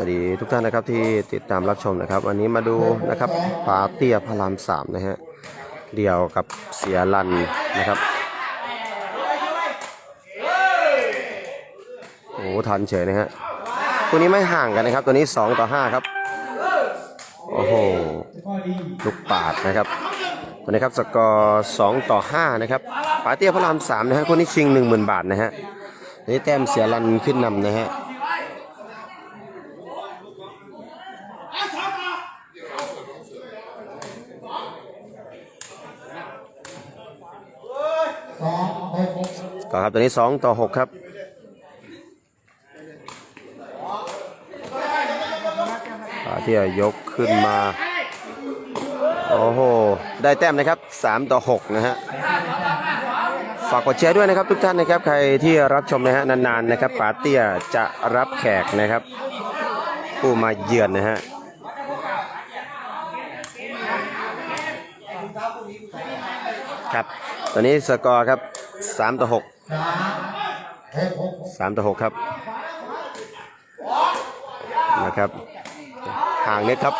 สวัสดีทุกท่านนะครับที่ติดตามรับชมนะครับ วันนี้มาดูนะครับปาเตียพระรามสามนะฮะเดี่ยวกับเสียรันนะครับโอ้โหทันเฉยนะฮะตัวนี้ไม่ห่างกันนะครับ ตัวนี้ 2 ต่อ 5 ครับ โอ้โหลูกปาดนะครับตัวนี้ครับสกอร์2ต่อ 5 นะครับปาเตียพระรามสามนะฮะคนนี้ชิง 10,000 บาทนะฮะนนี้แต้มเสียรันขึ้นนำนะฮะ ต่อครับตัวนี้2ต่อ6ครับขาที่จะยกขึ้นมา โอ้โห ได้แต้มนะครับ3ต่อ6นะฮะ ฝากกดแชร์ด้วยนะครับทุกท่านนะครับ ใครที่รับชมนะฮะนานๆนะครับป๋าเตี้ยจะรับแขกนะครับ ผู้มาเยือนนะฮะครับ ตอนนี้สกอร์ครับ 3 ต่อ 6 3ต่อ6ครับนะครับห่างนิดครับ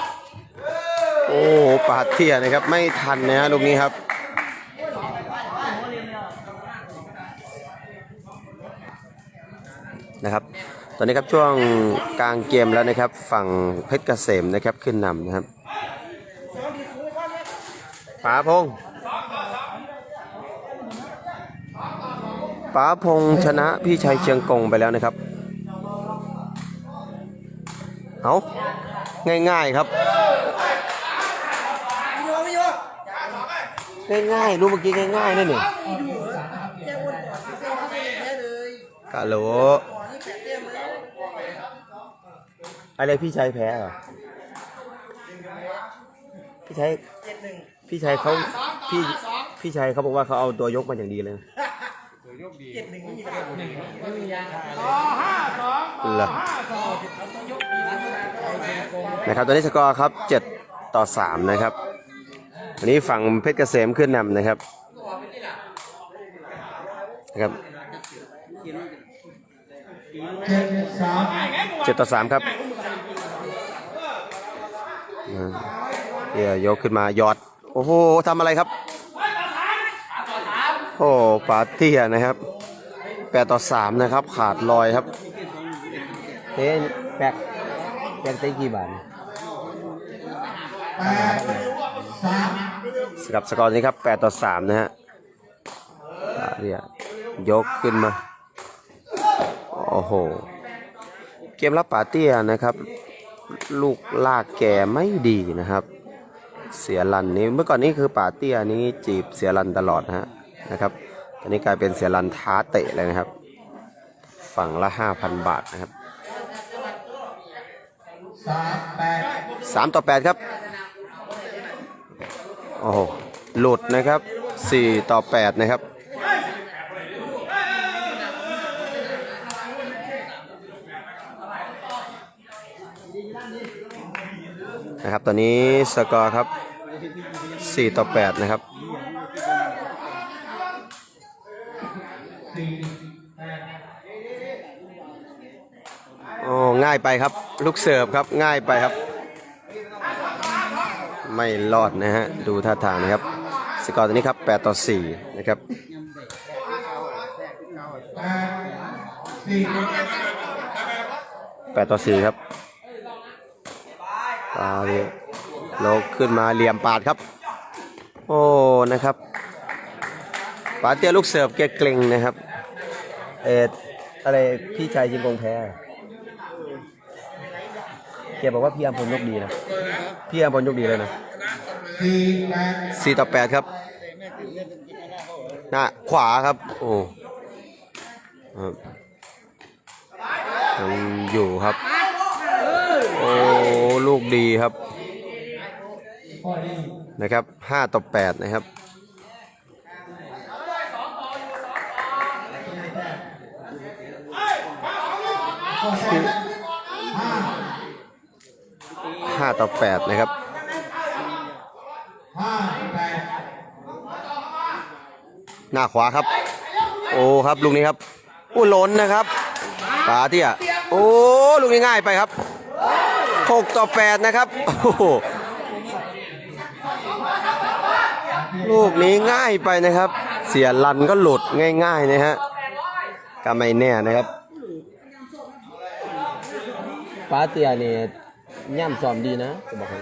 โอ้ปาดเทียนะครับ ไม่ทันนะฮะลูกนี้ครับนะครับ ตอนนี้ครับช่วงกลางเกมแล้วนะครับ ฝั่งเพชรเกษมนะครับขึ้นนำนะครับป๋าพงษ์ ป๋าพงชนะพี่ชัยเชียงกงไปแล้วนะครับ เอาง่ายๆครับ ง่ายๆ รู้เมื่อกี้ง่ายๆนั่นนี่กะโหลอะไรพี่ชัยแพ้เหรอ พี่ชัยพี่ชัยเขาพี่พี่ชัยเขาบอกว่าเขาเอาตัวยกมาอย่างดีเลย นะเหรอนะครับตอนนี้สกอร์ครับ7ต่อ3นะครับวันนี้ฝั่งเพชรเกษมขึ้นนำนะครับนะครับเจ็ดต่อสามครับอ่าเดี๋ยวยกขึ้นมายอด โอ้โหทำอะไรครับ โอ้ปาเตี้ยนะครับแปดต่อสามนะครับ ขาดลอยครับเฮ้ยแปกแปกได้กี่บาทสกับสกอร์นี้ครับแปดต่อสามนะฮะปาเตี้ยยกขึ้นมา โอ้โห เกมรับป่าเตี้ยนะครับ ลูกลากแกไม่ดีนะครับ เสียรันนี้เมื่อก่อนนี้คือป่าเตี้ยนี้จีบเสียรันตลอดนะฮะ นะครับตอนนี้กลายเป็นเสียรันท้าเตะเลยนะครับ ฝั่งละห้าพันบาทนะครับสามต่อแปดครับ โอ้โหหลุดนะครับสี่ต่อแปดนะครับนะครับ ตอนนี้สกอร์ครับ 4 ต่อ 8 นะครับ โอ้ ง่ายไปครับ ลูกเสิร์ฟครับง่ายไปครับ ไม่รอดนะฮะ ดูท่าทางนะครับ สกอร์ตอนนี้ครับ 8 ต่อ 4 นะครับ8ต่อ4ครับปาดิโลกขึ้นมาเหลี่ยมปาดครับ โอ้ นะครับ ปาเตียลูกเสิร์ฟแกเกร็งนะครับ เอออะไรพี่ชายจิงกงแพ้ แกบอกว่าพี่อัมพลยกดีนะ พี่อัมพลยกดีเลยนะสี่ต่อแปดครับ หน้าขวาครับ โอ้ยังอยู่ครับ โอ้ลูกดีครับ นะครับห้าต่อแปดนะครับ ห้าต่อแปดนะครับหน้าขวาครับ โอ้ครับลูกนี้ครับอู้ล้นนะครับปาเตี้ยโอ้ลูกนี้ง่ายไปครับหกต่อแปดนะครับโอ้ลูกนี้ง่ายไปนะครับ เสียลันก็หลุดง่ายๆนะฮะก็ไม่แน่นะครับป้าเตียนี่ ย่ำซ้อมดีนะจะบอกให้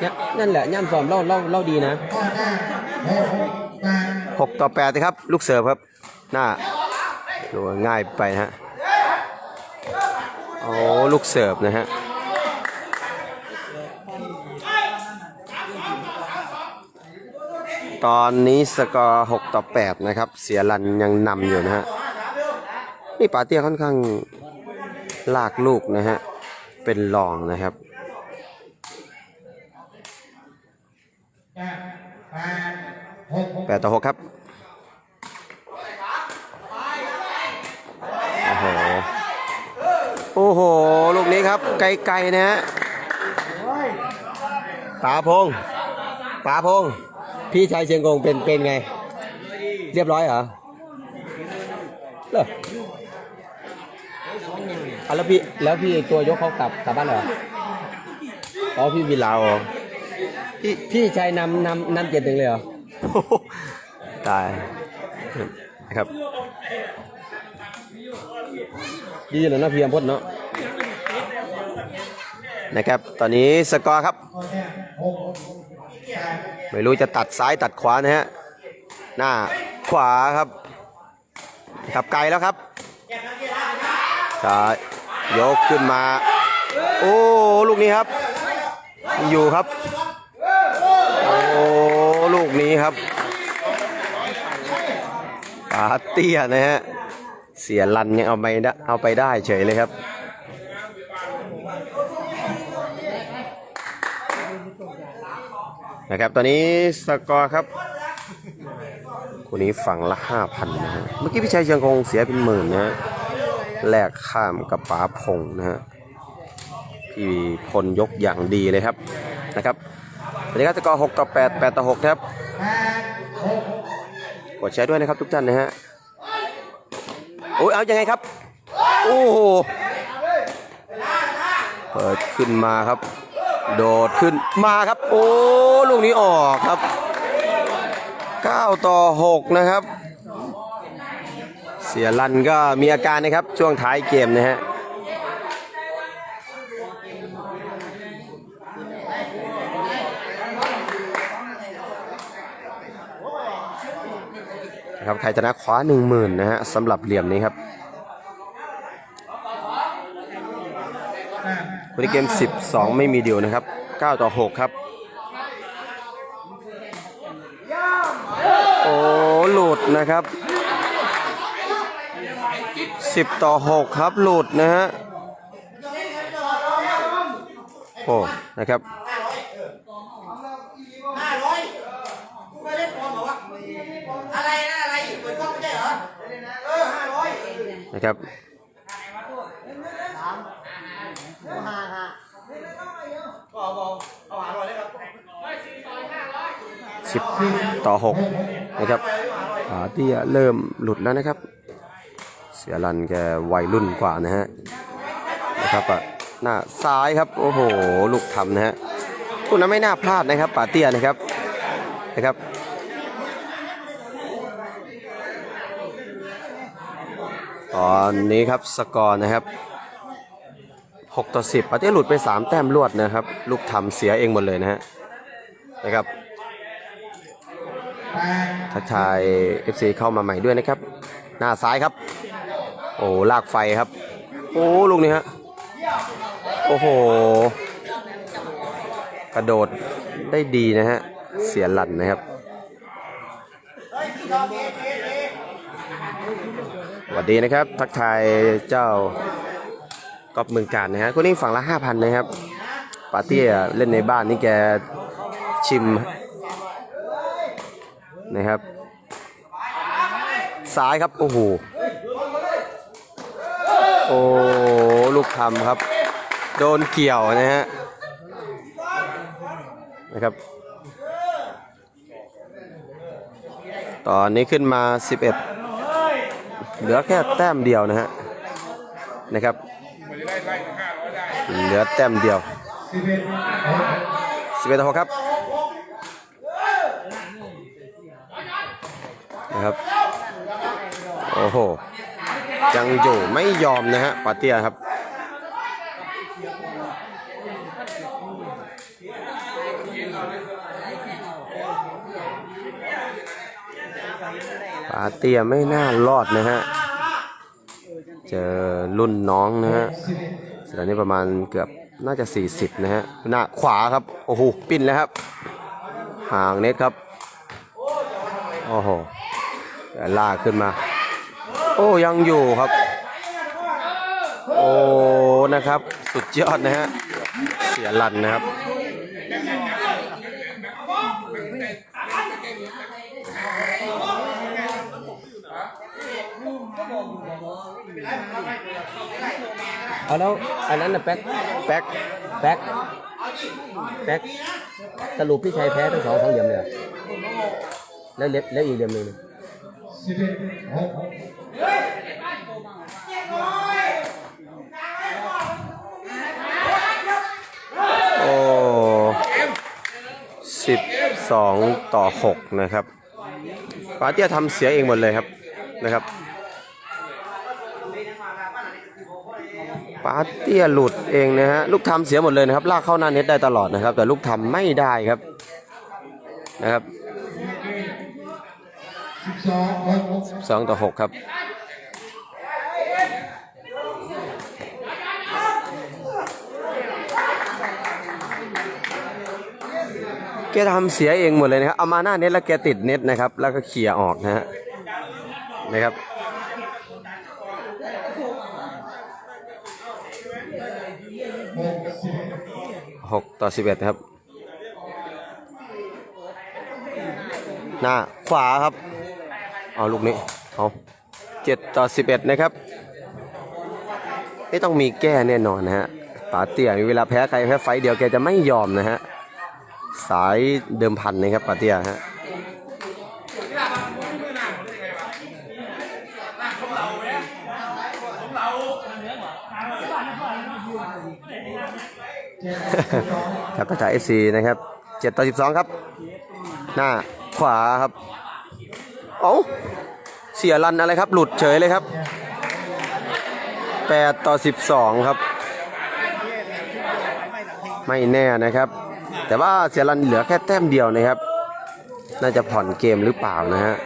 เนี่ยนั่นแหละย่ำซ้อมเล่าเล่าเล่าดีนะหกต่อแปดนะครับ ลูกเสิร์ฟครับ หน้าดูง่ายไปนะฮะโอ้ลูกเสิร์ฟนะฮะตอนนี้สกอร์6ต่อ 8 นะครับ เสียรันยังนำอยู่นะฮะ นี่ปาเตี้ยค่อนข้าง ลากลูกนะฮะ เป็นรองนะครับ8ต่อ6ครับโอ้โหโอ้โห ลูกนี้ครับ ไกลๆนะฮะป๋าพงป๋าพงพี่ชายเชียงกงเป็นเป็นไง เรียบร้อยเหรอ ออะแล้วพี่แล้วพี่ตัวยกเขากลับกลับบ้านเหรออ๋อพี่วิลาอ๋อพี่พี่ชายนำนำนำเจ็ดหนึ่งเลยเหรอตายนะครับดีเลยนะพี่ยมพจน์เนาะนะครับ ตอนนี้สกอร์ครับ ไม่รู้จะตัดซ้ายตัดขวานะฮะ หน้าขวาครับ ขับไกลแล้วครับ ซ้ายยกขึ้นมา โอ้ ลูกนี้ครับ อยู่ครับ โอ้ลูกนี้ครับปาเตี้ยนะฮะ เสียลันยังเอาไปได้เอาไปได้เฉยเลยครับนะครับตอนนี้สกอร์ครับคนนี้ฝั่งละห้าพันนะฮะเมื่อกี้พี่ชัยเชียงคงเสียเป็นหมื่นนะฮะ แลกข้ามกับป๋าพงนะฮะพี่พลยกอย่างดีเลยครับนะครับตอนนี้ครับสกอร์หกต่อแปดแปดต่อหกครับกดแชร์ด้วยนะครับทุกท่านนะฮะโอ้ยเอายังไงครับ โอ้โหเปิดขึ้นมาครับ โดดขึ้นมาครับ โอ้ลูกนี้ออกครับ 9 ต่อ 6 นะครับ สียรันก็มีอาการนะครับช่วงท้ายเกมนะฮะครับใครชนะคว้า10,000นะฮะสำหรับเหลี่ยมนี้ครับวันนี้เกม 12 ไม่มีเดียวนะครับ 9 ต่อ 6 ครับ โอ้ หลุดนะครับ 10 ต่อ 6 ครับหลุดนะฮะโอ้นะครับห้าร้อยกูไปเล่นบอลบอว่าอะไรนะอะไรเปิดกล้องไม่ได้เหรอเออห้าร้อยนะครับก็เอาบอกเอาหาร้อยเลยครับ10ต่อ6นะครับขาเตี้ยเริ่มหลุดแล้วนะครับ สียรันแกวัยรุ่นกว่านะฮะนะครับอะหน้าซ้ายครับ โอ้โห ลูกทำนะฮะคุณนั้นไม่น่าพลาดนะครับป่าเตี้ยนะครับนะครับตอนนี้ครับสกอร์นะครับ6ต่อ10ป่าเตี้ยหลุดไป 3 แต้มรวดนะครับ ลูกทำเสียเองหมดเลยนะฮะนะครับทักทาย FC เข้ามาใหม่ด้วยนะครับ หน้าซ้ายครับ โอ้ลากไฟครับ โอ้ลูกนี้ฮะ โอ้โห กระโดดได้ดีนะฮะ เสียหลันนะครับ สวัสดีนะครับ ทักทายเจ้ากอบเมืองการนะฮะ คนนี้ฝั่งละห้าพันนะครับ ปาร์ตี้อะเล่นในบ้านนี่แกชิมนะครับ ซ้ายครับ โอ้โห ทำครับ โดนเกี่ยวนะฮะนะครับ ตอนนี้ขึ้นมา 11 เหลือแค่แต้มเดียวนะฮะนะครับ เหลือแต้มเดียวสิบเอ็ดหกสิบเอ็ดต่อหกครับนะครับโอ้โหยังอยู่ไม่ยอมนะฮะปาเตียครับ ปาเตียไม่น่ารอดนะฮะ เจอรุ่นน้องนะฮะสถานีประมาณเกือบน่าจะ 40 นะฮะ หน้าขวาครับ โอ้โห ปิ้นแล้วครับ ห่างเน็ตครับ โอ้โหแต่ลากขึ้นมา โอ้ยังอยู่ครับ โอ้นะครับ สุดยอดนะฮะ เสียลันนะครับ เอาแล้วอันนั้นนะแป๊กแป๊กแป๊กแป๊กสรุปพี่ชัยแพ้ทั้งสองสองเหลี่ยมเลยเหรอแล้วเล็บแล้วอีกเหลี่ยมหนึ่งสิบเอ็ดหกโอ้สิบสองต่อหกนะครับปาเตียทำเสียเองหมดเลยครับนะครับ ปาเตียหลุดเองนะฮะลูกทำเสียหมดเลยนะครับลากเข้าหน้าเน็ตได้ตลอดนะครับ แต่ลูกทำไม่ได้ครับนะครับสองหกสองต่อหกครับแกทำเสียเองหมดเลยนะครับ เอามาหน้าเน็ตแล้วแกติดเน็ตนะครับ แล้วก็เขี่ยออกนะฮะนะครับ หกสิบเอ็ด หกต่อสิบเอ็ดครับ หน้าขวาครับ เอาลูกนี้เอาเจ็ดต่อสิบเอ็ดนะครับไม่ต้องมีแก้แน่นอนนะฮะป๋าเตี่ยเวลาแพ้ใครแพ้ไฟเดียวแกจะไม่ยอมนะฮะ สายเดิมพันนะครับป๋าเตี่ยฮะ ครับตั้งแต่เอซีนะครับเจ็ดต่อสิบสองครับ หน้าขวาครับ เอ้า เสียรันอะไรครับ หลุดเฉยเลยครับแปดต่อสิบสองครับ ไม่แน่นะครับ แต่ว่าเสียรันเหลือแค่แต้มเดียวนะครับ น่าจะผ่อนเกมหรือเปล่านะฮะ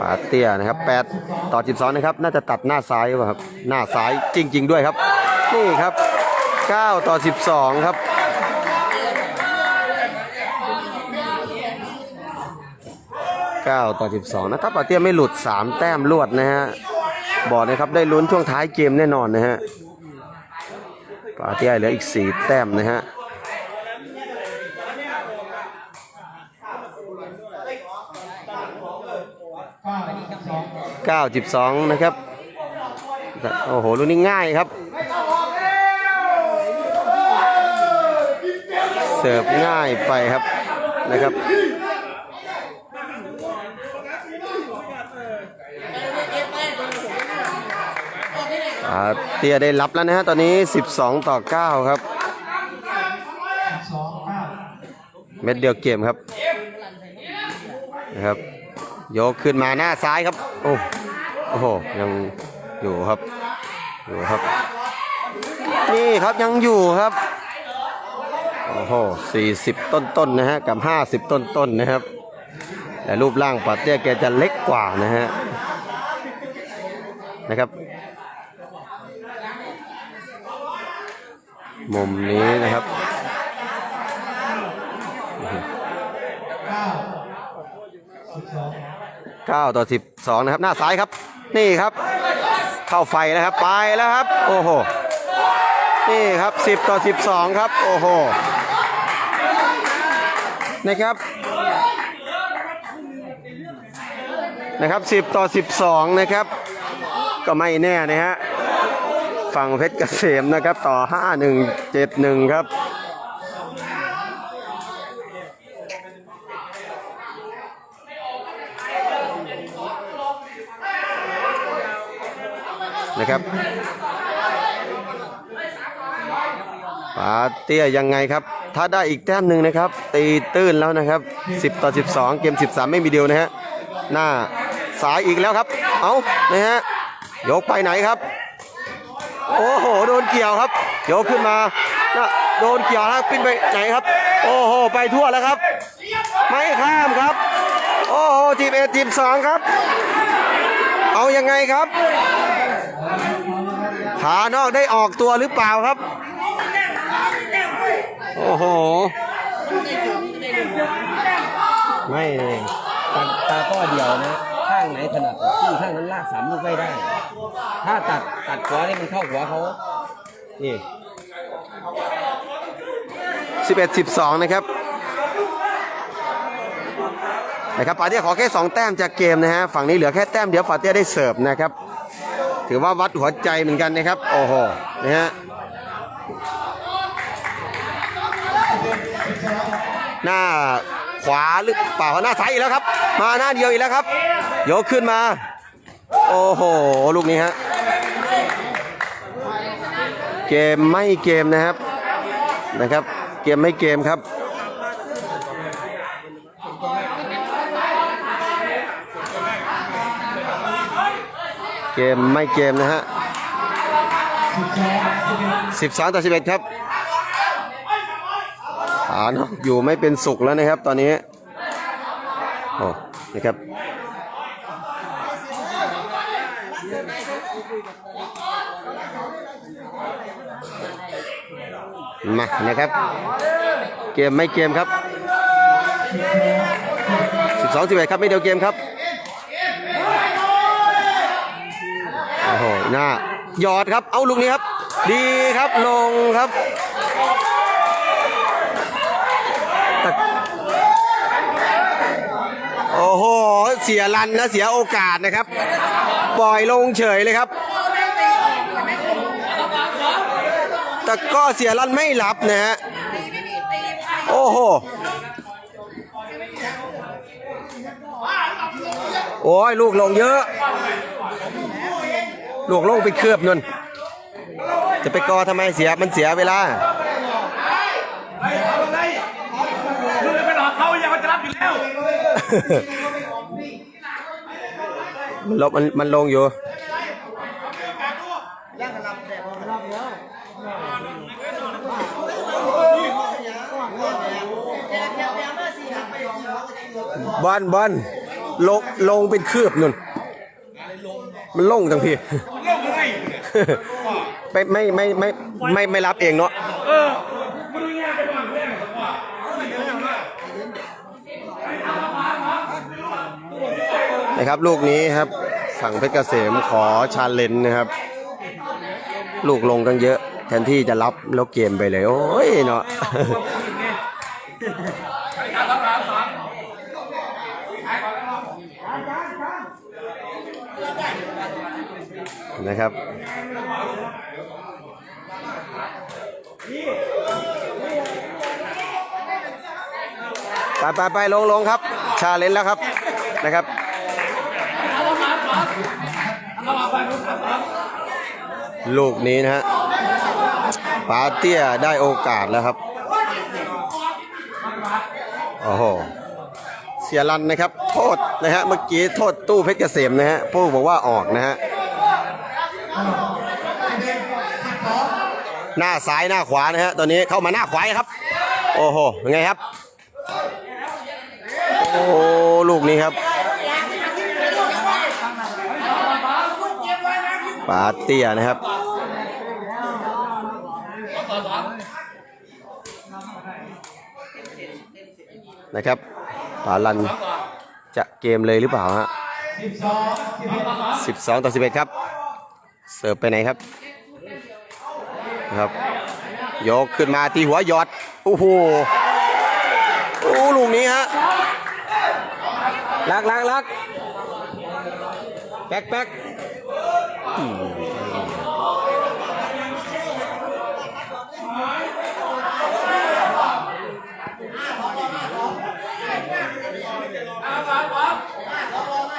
ปา เตี้ยนะครับ8ต่อ12นะครับน่าจะตัดหน้าซ้ายหรือเปล่าครับหน้าซ้ายจริง ๆ ด้วยครับ นี่ครับ9ต่อ12 ครับ9ต่อ12นะถ้าปาเตียไม่หลุด3แต้มรวดนะฮะบอกนะครับได้ลุ้นช่วงท้ายเกมแน่นอนนะฮะปาเตียเหลืออีก4แต้มนะฮะ เก้าสิบสอง 9 12 นะครับ โอ้โหรุ่นนี้ง่ายครับ เสิร์ฟง่ายไปครับนะครับเตียได้รับแล้วนะฮะตอนนี้ 12 ต่อ 9 ครับสิบสองเก้าเม็ดเดียวเกมครับนะครับ ยกขึ้นมาหน้าซ้ายครับ โอ้โอ้โหยังอยู่ครับ อยู่ครับ นี่ครับยังอยู่ครับ โอ้โห40ต้นๆนนะฮะกับ50ต้นๆนนะครับ แต่รูปร่างปาเตี้ยแกจะเล็กกว่านะฮะนะครับ มุมนี้นะครับเก้าสิบสอง 9 ต่อ 12 นะครับ หน้าซ้ายครับ นี่ครับ เข้าไฟนะครับ ไปแล้วครับ โอ้โห นี่ครับ 10 ต่อ 12 ครับ โอ้โห นะครับ นะครับ 10 ต่อ 12 นะครับ ก็ไม่แน่นะฮะ ฝั่งเพชรเกษมนะครับ ต่อ 5171 ครับ นะครับปาเตี้ยยังไงครับ ถ้าได้อีกแต้มหนึ่งนะครับ ตีตื้นแล้วนะครับ 10 ต่อ 12 เกม 13 ไม่มีเดียวนะฮะหน้าสายอีกแล้วครับ เอานะฮะยกไปไหนครับ โอ้โหโดนเกี่ยวครับยกขึ้นมาโดนเกี่ยวแล้วปิ้นไปไหนครับ โอ้โหไปทั่วแล้วครับ ไม่ข้ามครับ โอ้โหทีมเอทีมสองครับ เอายังไงครับ ขานอกได้ออกตัวหรือเปล่าครับ โอ้โห ไม่ตาตาก็เดียวนะ ข้างไหนถนัดที่ข้างนั้นลากสามลูกไม่ได้ ถ้าตัดตัดหัวนี่มันเข้าหัวเขา นี่11 12นะครับนะครับปาเตี้ยขอแค่2แต้มจากเกมนะฮะ ฝั่งนี้เหลือแค่แต้มเดียวปาเตี้ยได้เสิร์ฟนะครับ ถือว่าวัดหัวใจเหมือนกันนะครับ โอ้โหนะฮะหน้าขวาหรือเปล่าหน้าซ้ายอีกแล้วครับ มาหน้าเดียวอีกแล้วครับยกขึ้นมา โอ้โห ลูกนี้ฮะเกมไม่เกมนะครับนะครับ เกมไม่เกมครับ เกมไม่เกมนะฮะ12ต่อ11 ครับอ่าเนอะอยู่ไม่เป็นสุขแล้วนะครับตอนนี้โอ้นะครับมานะครับ เกมไม่เกมครับ 12 11 ครับไม่เดียวเกมครับ โอ้โหหน้าหยอดครับ เอาลูกนี้ครับ ดีครับลงครับโอ้โห เสียรันนะเสียโอกาสนะครับ ปล่อยลงเฉยเลยครับ แต่ก็เสียรันไม่รับนะฮะ โอ้โห โอ้ยลูกลงเยอะ ลูกลงไปเคลือบนนจะไปกอทำไมเสียมันเสียเวลามึงจะไปหลอกเขาอย่าเขาจะรับอยู่แล้วมันลบมันมันลงอยู่บอลบอลลงลงเป็นคืบนุ่น มันลงทั้งพี่ ไม่ไม่ไม่ไม่ไม่ไม่รับเองเนาะนะครับลูกนี้ครับฝั่งเพชรเกษมขอชาเลนนะครับ ลูกลงตั้งเยอะ แทนที่จะรับแล้วเกมไปเลย โอ้ยเนาะ นะครับไปไปไปลงลงครับ ชาเลนจ์แล้วครับนะครับลูกนี้นะฮะปาเตียได้โอกาสแล้วครับโอ้โหเสียรันนะครับ โทษนะฮะเมื่อกี้โทษตู้เพชรเกษมนะฮะผู้บอกว่าออกนะฮะ หน้าซ้ายหน้าขวานะฮะตอนนี้เข้ามาหน้าขวาครับ โอ้โหยังไงครับ โอ้ลูกนี้ครับปาเตียนะครับนะครับปาลันจะเกมเลยหรือเปล่าฮะ12ต่อ 11 ครับ เสิร์ฟไปไหนครับครับ ยกขึ้นมาที่หัวยอด โอ้โหโอ้ลูกนี้ฮะลักลักลักแป๊กแป๊ก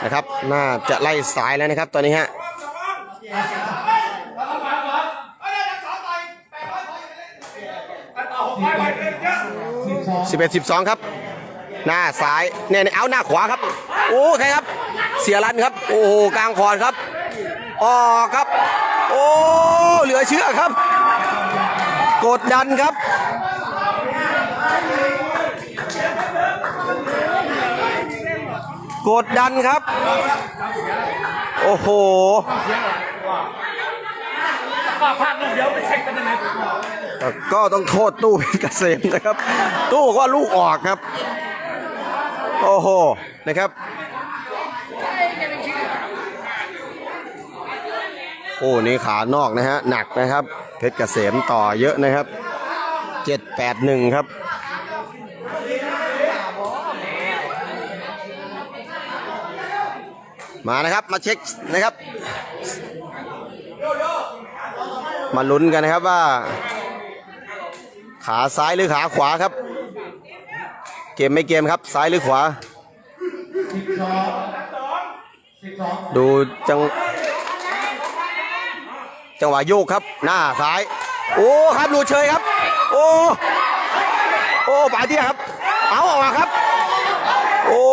นะครับ น่าจะไล่สายแล้วนะครับ ตอนนี้ฮะ 11 12 ครับ หน้าซ้ายเนี่ยเนี่ยเอาหน้าขวาครับ โอ้ใครครับ เสียรันครับ โอ้โหกลางคอนครับออกครับ โอ้เหลือเชื่อครับ กดดันครับกดดันครับ โอ้โหป้าพลาดลูกเดียวไปเช็คกันยังไง ก็ต้องโทษตู้เพชรเกษมนะครับ ตู้บอกว่าลูกออกครับ โอ้โหนะครับโอ้นี่ขานอกนะฮะหนักนะครับ เพชรเกษมต่อเยอะนะครับ781ครับมานะครับมาเช็คนะครับ มาลุ้นกันนะครับว่า ขาซ้ายหรือขาขวาครับ เกมไม่เกมครับ ซ้ายหรือขวา ดูจัง จังหวะโยกครับ หน้าซ้าย โอ้ครับดูเชยครับ โอ้โอ้ป่าเตี้ยครับ เอาออกมาครับ โอ้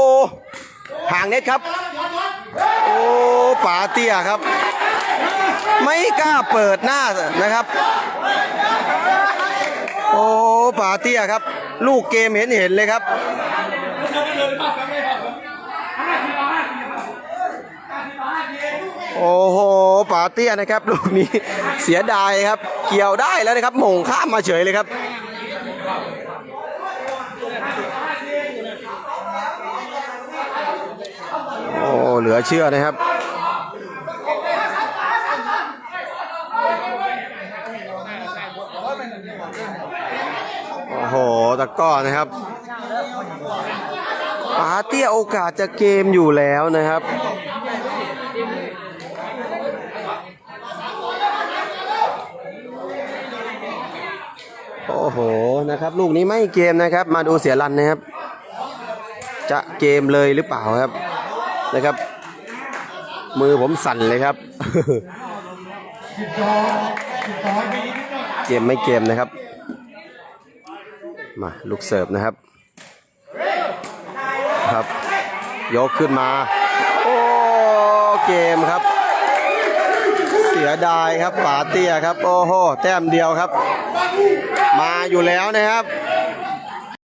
ห่างเน็ตครับ โอ้ป่าเตี้ยครับ ไม่กล้าเปิดหน้านะครับ โอ้ป่าเตี้ยครับ ลูกเกมเห็นเห็นเลยครับโอ้โหป่าเตี้ยนะครับ ลูกนี้เสียดายครับ เกี่ยวได้แล้วนะครับหมงข้ามมาเฉยเลยครับโอ้เหลือเชื่อนะครับ โอ้โห ตะก้อนะครับปาเตี้ยโอกาสจะเกมอยู่แล้วนะครับโอ้โห นะครับ ลูกนี้ไม่เกมนะครับ มาดูเสียรันนะครับ จะเกมเลยหรือเปล่าครับ นะครับ มือผมสั่นเลยครับ เกมไม่เกมนะครับ มาลูกเสิร์ฟนะครับ ครับ ยกขึ้นมา โอ้เกมครับ เสียดายครับป๋าเตี้ยครับ โอ้โห แต้มเดียวครับ มาอยู่แล้วนะครับ